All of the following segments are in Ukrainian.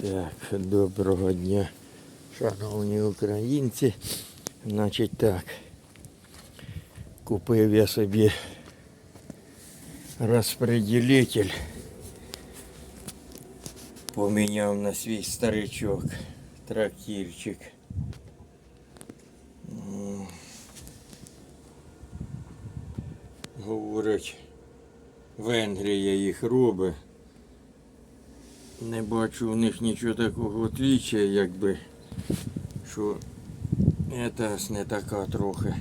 Так, доброго дня, шановні українці. Значить так, купив я собі розпределитель. Поміняв на свій старичок, трактирчик. М. Говорять, Венгрія їх робить. Не бачу в них нічого такого отліччя, якби, що це не така трохи.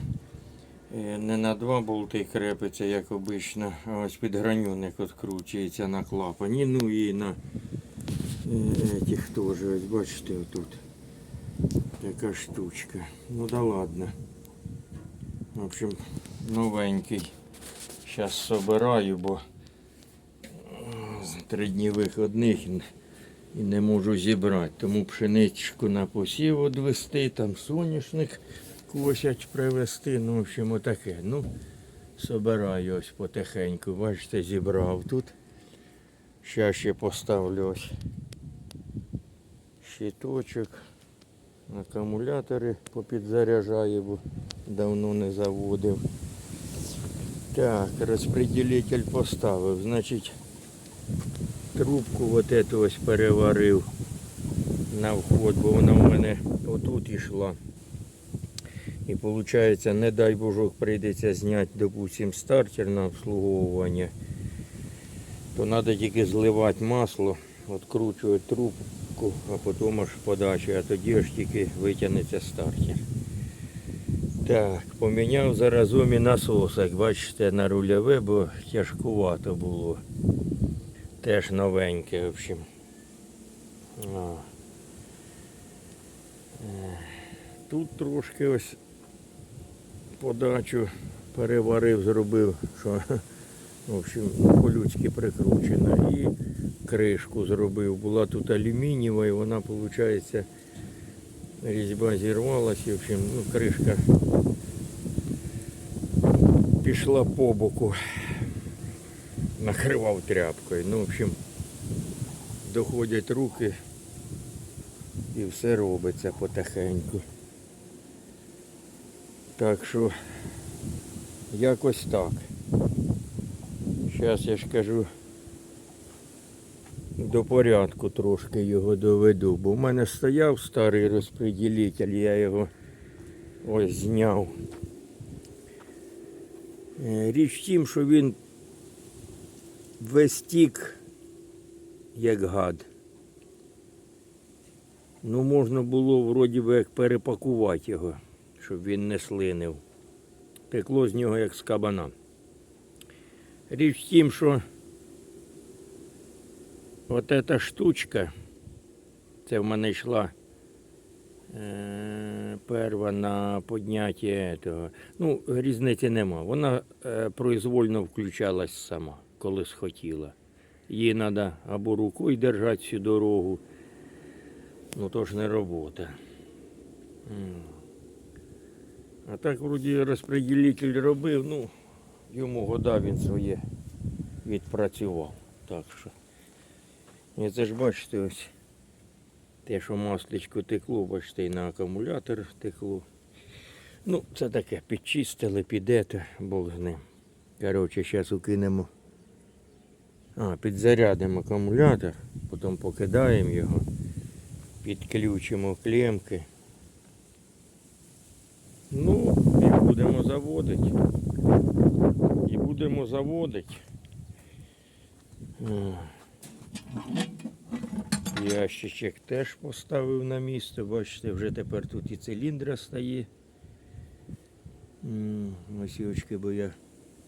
Е, Не на два болти крепиться, як обично, а ось під гранюник відкручується на клапані. Ну і на е, этих теж, ось бачите, отут така штучка. Ну да ладно. В общем, новенький. Зараз собираю, бо три дні виходних і- не можу зібрати. Тому пшеничку на посів відвести, там соняшник косять привезти. Ну, в общем, отаке. Ну, собираю ось потихеньку. Бачите, зібрав тут. Ще ще поставлю ось щиточок. Акумулятори попідзаряджаю, бо давно не заводив. Так, розпределитель поставив. Значить, трубку вот эту ось переварив на вход, бо вона у мене отут ішла. І виходить, не дай божок, прийдеться зняти, допустим, стартер на обслуговування. То треба тільки зливати масло, відкручувати трубку, а потім аж подача, а тоді аж тільки витягнеться стартер. Так, поміняв заразом і насос, як бачите, на рульове, бо тяжкувато було. Теж новеньке, в общем. А. Е, Тут трошки ось подачу переварив, зробив, що в общем, по-людськи прикручена. І кришку зробив. Була тут алюмінієва і вона, виходить, різьба зірвалась, в общем, ну, кришка пішла по боку накривав тряпкою. Ну, в общем, доходять руки і все робиться потихеньку. Так що якось так. Зараз я ж кажу, до порядку трошки його доведу, бо в мене стояв старий розпреділитель, я його ось зняв. Е, Річ в тім, що він весь тік, як гад. Ну, можна було вроді би як перепакувати його, щоб він не слинив. Текло з нього як з кабана. Річ в тім, що от ця штучка, це в мене йшла е, перва на підняття того. Ну, різниці нема. Вона е, произвольно включалась сама, коли схотіла. Її треба або рукою держати всю дорогу. Ну то ж не робота. А так вроді розпределитель робив, ну, йому года він своє відпрацював. Так що. І це ж бачите ось. Те, що масличко текло, бачите, і на акумулятор текло. Ну, це таке, підчистили, піде, то Бог з ним. Коротше, зараз укинемо. А, підзарядимо акумулятор, потім покидаємо його, підключимо клемки. Ну, і будемо заводити. І будемо заводити. Ящичок теж поставив на місце. Бачите, вже тепер тут і циліндра стає. Ось очки, бо я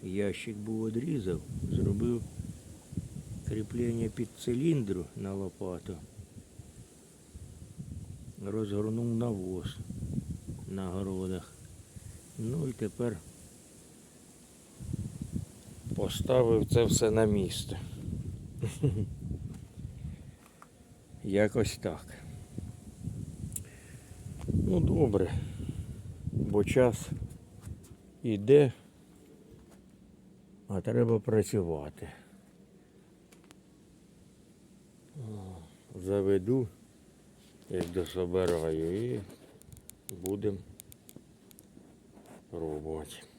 ящик був одрізав, зробив кріплення під циліндру на лопату. Розгорнув навоз на городах. Ну і тепер поставив це все на місце. Якось так. Ну добре, бо час іде, а треба працювати. О, Заведу як дособираю, і будемо пробувати.